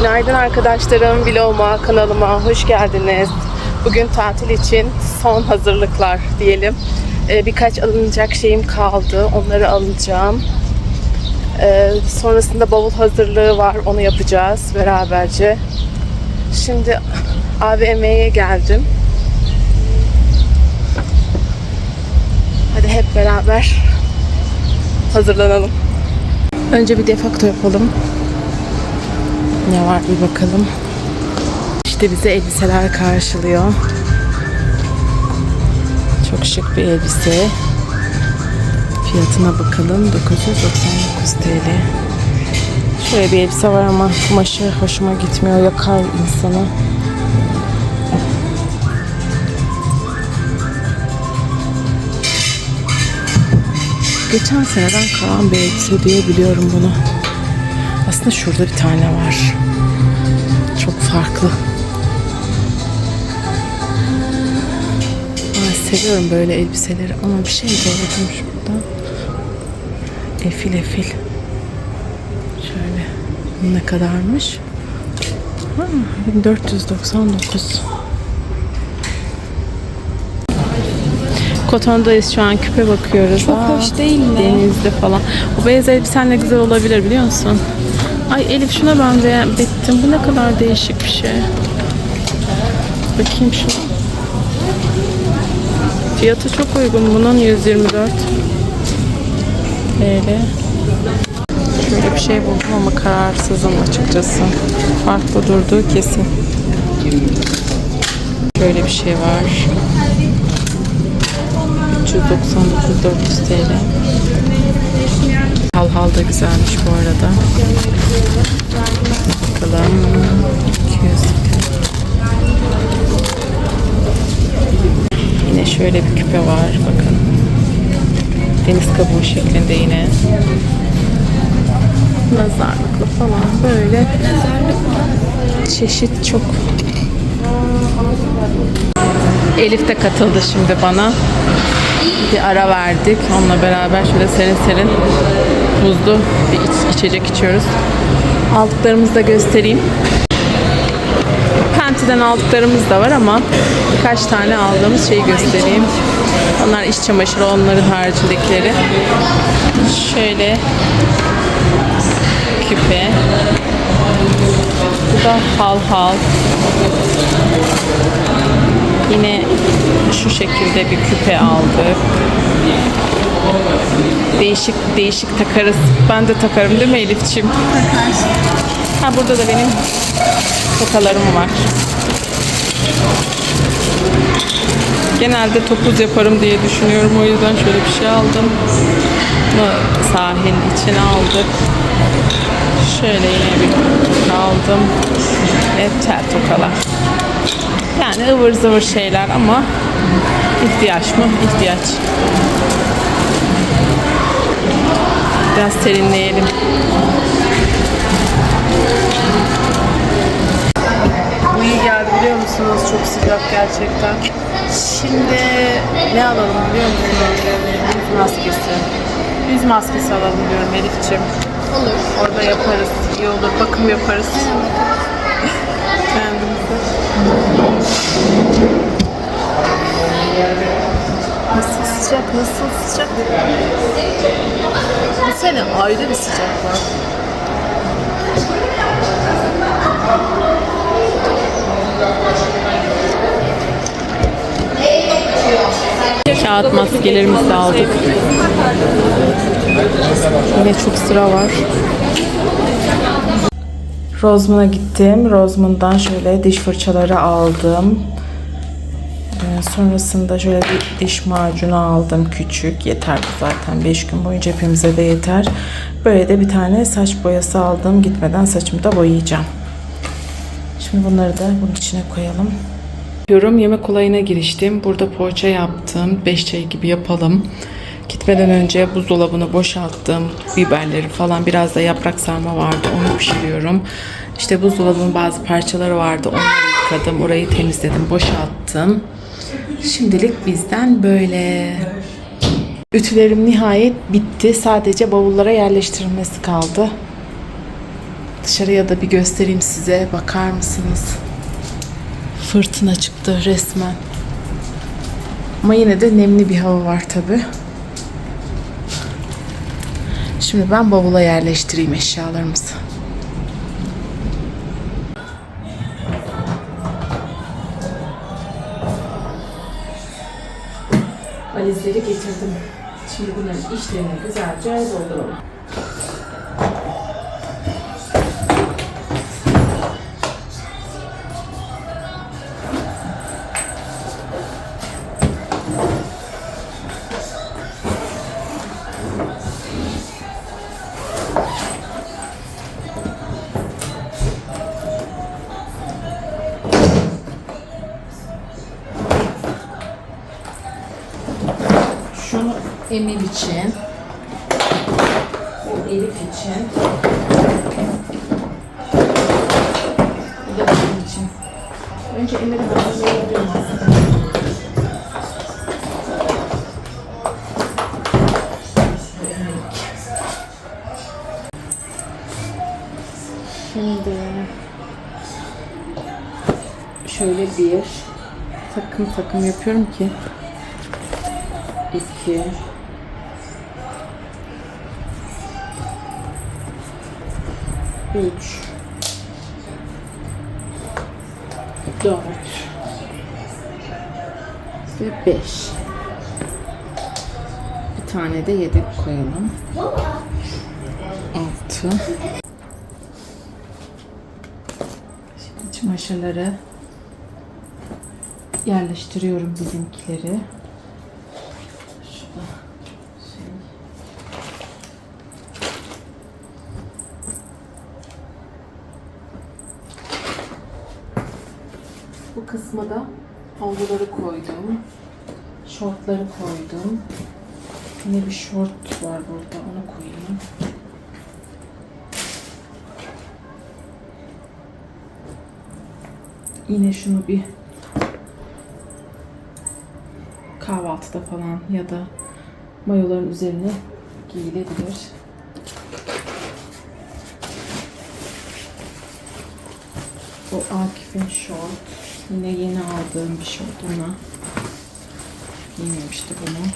Günaydın arkadaşlarım, vloguma, kanalıma hoş geldiniz. Bugün tatil için son hazırlıklar diyelim. Ee, birkaç alınacak şeyim kaldı, onları alacağım. Ee, sonrasında bavul hazırlığı var, onu yapacağız beraberce. Şimdi AVM'ye geldim. Hadi hep beraber hazırlanalım. Önce bir defakto yapalım. Ne var bir bakalım. İşte bize elbiseler karşılıyor. Çok şık bir elbise. Fiyatına bakalım. 999 TL. Şöyle bir elbise var ama kumaşı hoşuma gitmiyor. Yakar insanı. Geçen seneden kalan bir elbise diye biliyorum bunu. Aslında şurada bir tane var. Çok farklı. Ay, seviyorum böyle elbiseleri ama bir şey gördüm şurada. Efil efil. Şöyle. Ne kadarmış? Ha, 1499. Kotondayız şu an küpe bakıyoruz. Çok hoş değil mi? Denizde falan. O beyaz elbisen ne güzel olabilir biliyor musun? Ay Elif şuna ben beğendim. Bu ne kadar değişik bir şey. Bakayım şu. Fiyatı çok uygun bunun 124 TL. Şöyle bir şey buldum ama kararsızım açıkçası. Farklı durduğu kesin. Şöyle bir şey var. 399 400 TL. Hal hal da güzelmiş bu arada. Bakalım. 200 Yine şöyle bir küpe var. Bakın. Deniz kabuğu şeklinde yine. Nazarlıklı falan böyle. Çeşit çok. Elif de katıldı şimdi bana. Bir ara verdik. Onunla beraber şöyle serin serin buzlu bir iç- içecek içiyoruz. Aldıklarımızı da göstereyim. Penti'den aldıklarımız da var ama birkaç tane aldığımız şeyi göstereyim. Onlar iç çamaşırı, onların haricindekileri. Şöyle küpe. Bu da hal hal. Yine şu şekilde bir küpe aldık. Değişik değişik takarız. Ben de takarım değil mi Elif'ciğim? Ha burada da benim tokalarım var. Genelde topuz yaparım diye düşünüyorum. O yüzden şöyle bir şey aldım. Bunu sahil için aldık. Şöyle yine bir aldım. Ve tel tokalar. Yani ıvır zıvır şeyler ama ihtiyaç mı? İhtiyaç. Biraz serinleyelim. Bu iyi geldi biliyor musunuz? Çok sıcak gerçekten. Şimdi ne alalım biliyor musunuz? Yüz maskesi. Yüz maskesi alalım diyorum Elif'ciğim. Olur. Orada yaparız. İyi olur. Bakım yaparız. Kendimize. Nasıl sıcak, nasıl sıcak. Bu sene ayrı bir sıcak var. Kağıt maskelerimizi de aldık. Yine çok sıra var. Rozman'a gittim. Rozman'dan şöyle diş fırçaları aldım. Sonrasında şöyle bir diş macunu aldım küçük. Yeter bu zaten 5 gün boyunca hepimize de yeter. Böyle de bir tane saç boyası aldım. Gitmeden saçımı da boyayacağım. Şimdi bunları da bunun içine koyalım. Yorum yemek olayına giriştim. Burada poğaça yaptım. 5 çay gibi yapalım. Gitmeden önce buzdolabını boşalttım. Biberleri falan biraz da yaprak sarma vardı. Onu pişiriyorum. İşte buzdolabının bazı parçaları vardı. Onları yıkadım. Orayı temizledim. Boşalttım. Şimdilik bizden böyle. Ütülerim nihayet bitti. Sadece bavullara yerleştirilmesi kaldı. Dışarıya da bir göstereyim size. Bakar mısınız? Fırtına çıktı resmen. Ama yine de nemli bir hava var tabi. Şimdi ben bavula yerleştireyim eşyalarımızı. Valizleri getirdim. Şimdi bunların işlerini güzelce dolduralım. Emir için. Bu Elif için. Bu da benim için. Önce Emir'i hazırlayabilirim aslında. Şimdi şöyle bir takım takım yapıyorum ki 2 3 4 ve 5 bir tane de yedek koyalım. 6 Şimdi çamaşırları yerleştiriyorum bizimkileri. Şurada şey. Bu kısma da havluları koydum. Şortları koydum. Yine bir şort var burada. Onu koyayım. Yine şunu bir kahvaltıda falan ya da mayoların üzerine giyilebilir. Bu Akif'in şort. Yine yeni aldığım bir şort ona. Giymemişti bunu.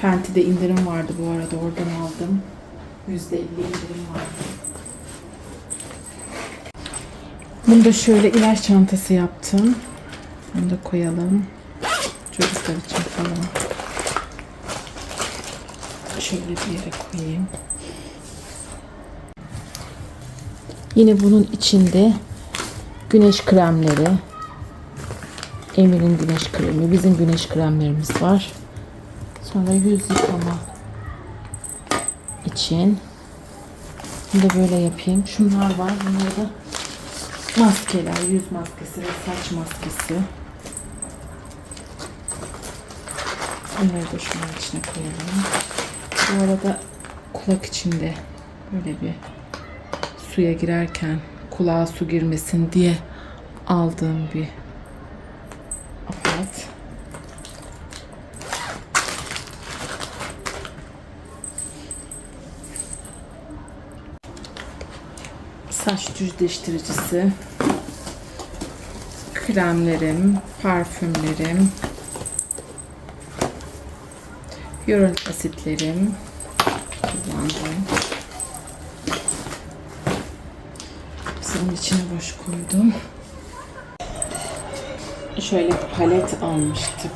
Penti'de indirim vardı bu arada oradan aldım. %50 indirim vardı. Bunu da şöyle ilaç çantası yaptım. Bunu da koyalım. Çocuklar için falan. Şöyle bir yere koyayım. Yine bunun içinde güneş kremleri. Emir'in güneş kremi, bizim güneş kremlerimiz var. Sonra yüz yıkama için. Bunu da böyle yapayım. Şunlar var. Bunlar da maskeler, yüz maskesi ve saç maskesi. Bunları da şunun içine koyalım. Bu arada kulak içinde böyle bir suya girerken kulağa su girmesin diye aldığım bir aparat. Saç düzleştiricisi, kremlerim, parfümlerim, Hyaluronik asitlerim kullandım. Sıranın içine boş koydum. Şöyle palet almıştık.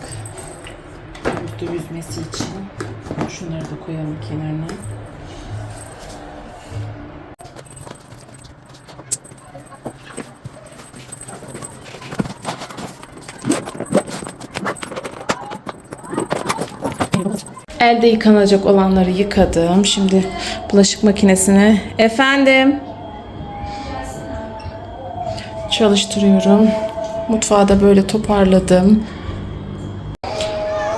Havuzda yüzmesi için. Şunları da koyalım kenarına. Elde yıkanacak olanları yıkadım. Şimdi bulaşık makinesine efendim çalıştırıyorum. Mutfağı da böyle toparladım.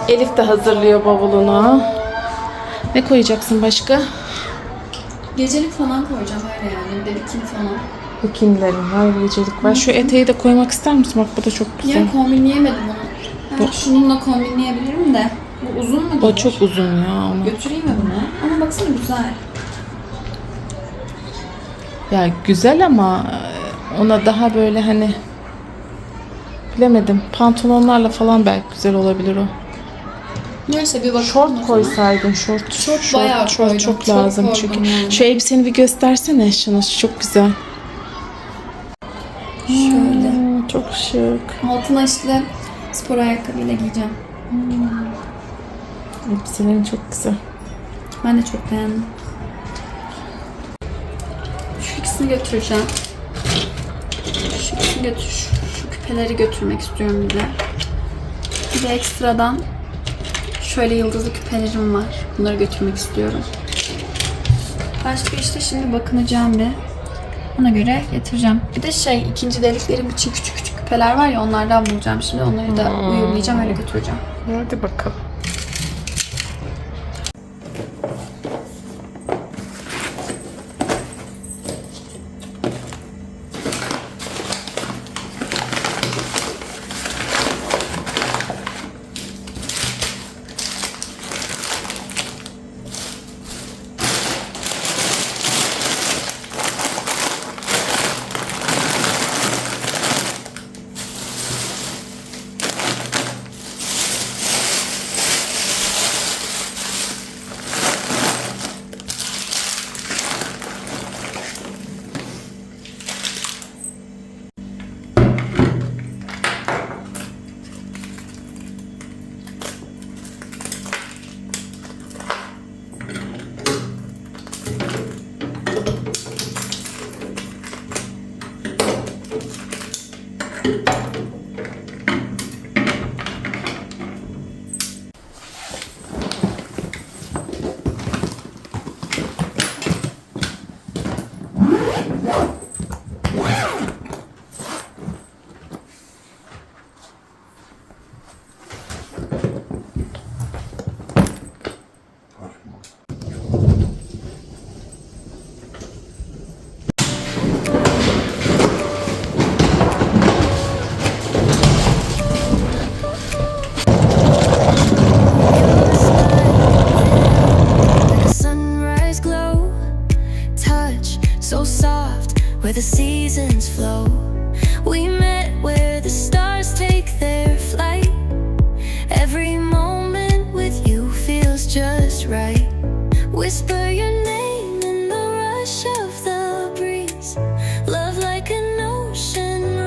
Elif de hazırlıyor bavulunu. Ne koyacaksın başka? Gecelik falan koyacağım öyle yani. Bir de bikini falan. Bikinilerim var, gecelik var. Şu eteği de koymak ister misin? Bak bu da çok güzel. Ya kombinleyemedim onu. Ben şununla kombinleyebilirim de. Bu uzun mu? O çok uzun ya. Onu. Götüreyim mi bunu? Ama baksana güzel. Ya güzel ama e, ona daha böyle hani bilemedim. Pantolonlarla falan belki güzel olabilir o. Neyse bir bakalım. Şort koysaydın şort. Şort bayağı şort koydum. çok Çok lazım koydum çünkü. yani. Şu elbiseni bir göstersene şunu çok güzel. Şöyle. Hmm, çok şık. Altına işte spor ayakkabıyla giyeceğim. Elbiselerin çok güzel. Ben de çok beğendim. Şu ikisini götüreceğim. Götür. Şu, şu küpeleri götürmek istiyorum bir de. Bir de ekstradan şöyle yıldızlı küpelerim var. Bunları götürmek istiyorum. Başka işte şimdi bakınacağım bir. Ona göre getireceğim. Bir de şey ikinci deliklerim için küçük küçük küpeler var ya onlardan bulacağım şimdi. Onları da uyumlayacağım öyle götüreceğim. Hadi bakalım.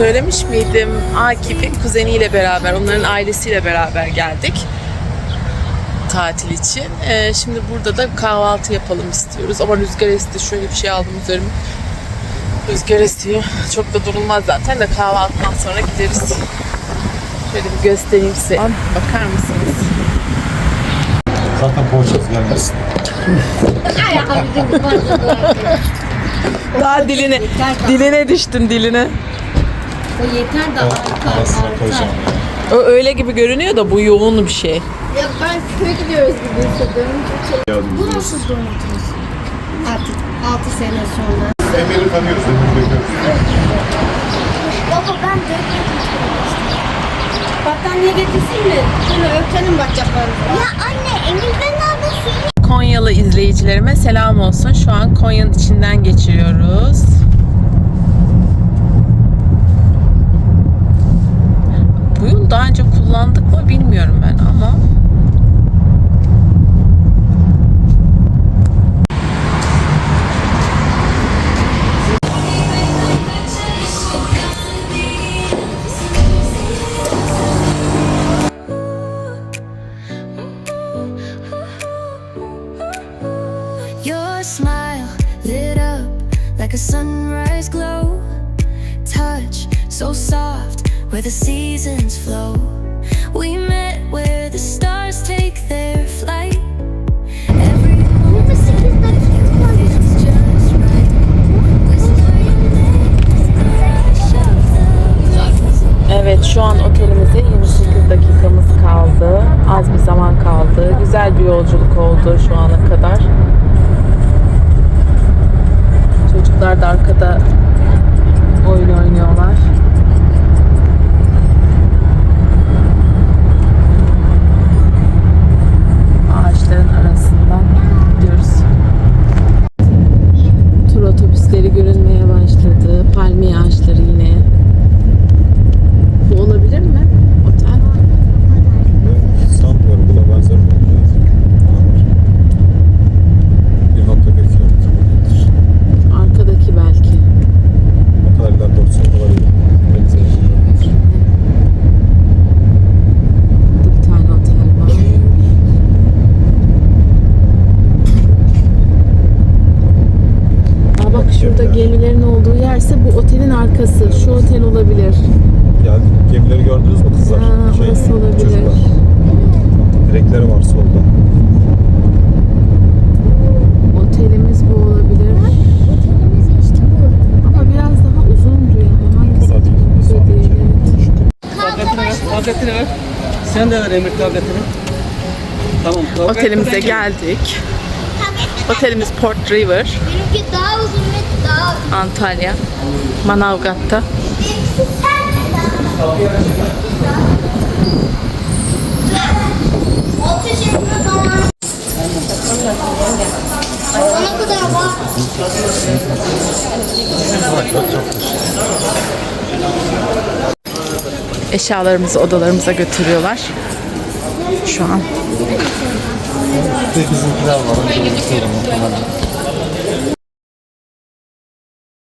Söylemiş miydim Akif'in kuzeniyle beraber, onların ailesiyle beraber geldik tatil için. Ee, şimdi burada da kahvaltı yapalım istiyoruz. Ama rüzgar esti. Şöyle bir şey aldım üzerime. Rüzgar esiyor. Çok da durulmaz zaten de kahvaltıdan sonra gideriz. Şöyle bir göstereyim size. Bakar mısınız? Zaten poğaçası gelmesin. Daha diline, diline düştün diline. Yeter de arta Arasına arta. koyacağım. O öyle gibi görünüyor da bu yoğun bir şey. Ya ben köye gidiyoruz gibi hissediyorum. Çok şey. Bu nasıl domates? Artık 6 sene sonra. Emir'i tanıyoruz. Baba ben dökmedim. Battaniye getirsin mi? Şöyle örtelim bacaklarını. Ya anne Emir'den neredesin? Konyalı izleyicilerime selam olsun. Şu an Konya'nın içinden geçiyoruz. Bu daha önce kullandık mı bilmiyorum ben ama otelin arkası. Şu otel olabilir. Yani gemileri gördünüz mü kızlar? Ha, orası olabilir. Çocuklar. Direkleri var solda. Otelimiz bu olabilir. Otelimiz işte bu. Ama biraz daha uzundu ya. Hangisi? Bu da değil. Bu da değil. evet. Kanka başka. Tabletini ver. Sen de ver Emir tabletini. Tamam. Otelimize geldik. Otelimiz Port River, Benimki daha Antalya, Manavgat'ta. Eşyalarımızı odalarımıza götürüyorlar. Şu an. Bizimkiler var.